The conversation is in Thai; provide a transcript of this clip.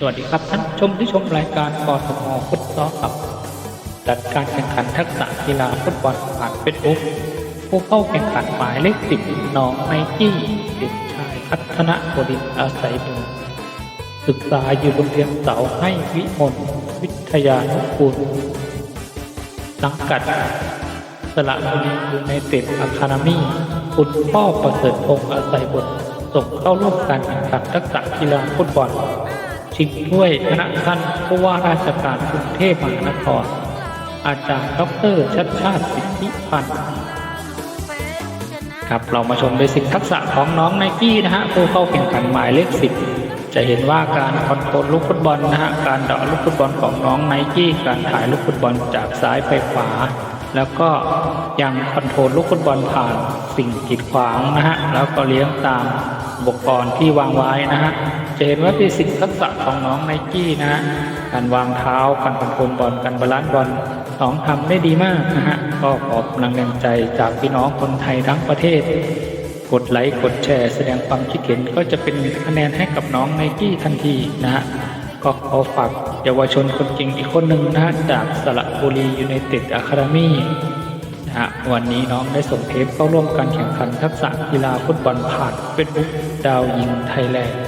สวัสดีครับท่านชมที่ชมรายการกทมฟุตซอลครับจัดการแข่งขันทักษะกีฬาฟุตบอลผ่านเฟซบุ๊กผู้เข้าแข่งขันหมายเลขสิบน้องไนกี้เด็กชายพัฒนบดินอาศัยเมืองศึกษาอยู่โรงเรียนเสาให้วิมลวิทยานุกูลสังกัดสระบุรียูไนเต็ดอะคาเดมี่คุณพ่อประเสริฐพงษ์อาศัยบุตรส่งเข้าร่วมการแข่งขันทักษะกีฬาฟุตบอล ชิงถ้วยคณะท่านผู้ว่าราชการกรุงเทพมหานคร อาจารย์ดรชัดชาติสิทธิพันธ์ครับเรามาชมเบสิกทักษะของน้องไนกี้นะฮะผู้เข้าแข่งขันหมายเลขสิบจะเห็นว่าการคอนโทรลลูกฟุตบอลนะฮะการเดาะลูกฟุตบอลของน้องไนกี้การถ่ายลูกฟุตบอลจากซ้ายไปขวา แล้วก็ยังคอนโทรลลูกฟุตบอลผ่านสิ่งกีดขวางนะฮะแล้วก็เลี้ยงตามอุปกรณ์ที่วางไว้นะฮะจะเห็นว่าเป็นสิ่งทักษะของน้องไนกี้นะฮะการวางเท้าการคอนโทรลบอลการบาลานซ์บอลน้องทำได้ดีมากนะฮะก็ขอบกำลังแรงใจจากพี่น้องคนไทยทั้งประเทศ กดไลค์กดแชร์ แสดงความคิดเห็นก็จะเป็นคะแนนให้กับน้องไนกี้ทันทีนะฮะ ก็ขอฝากเยาวชนคนเก่งอีกคนหนึ่งนะจากสระบุรียูไนเต็ดอะคาเดมี่นะฮะวันนี้น้องได้ส่งเทปเข้าร่วมการแข่งขันทักษะกีฬาฟุตบอลผ่านเฟซบุ๊กดาวยิงไทยแลนด์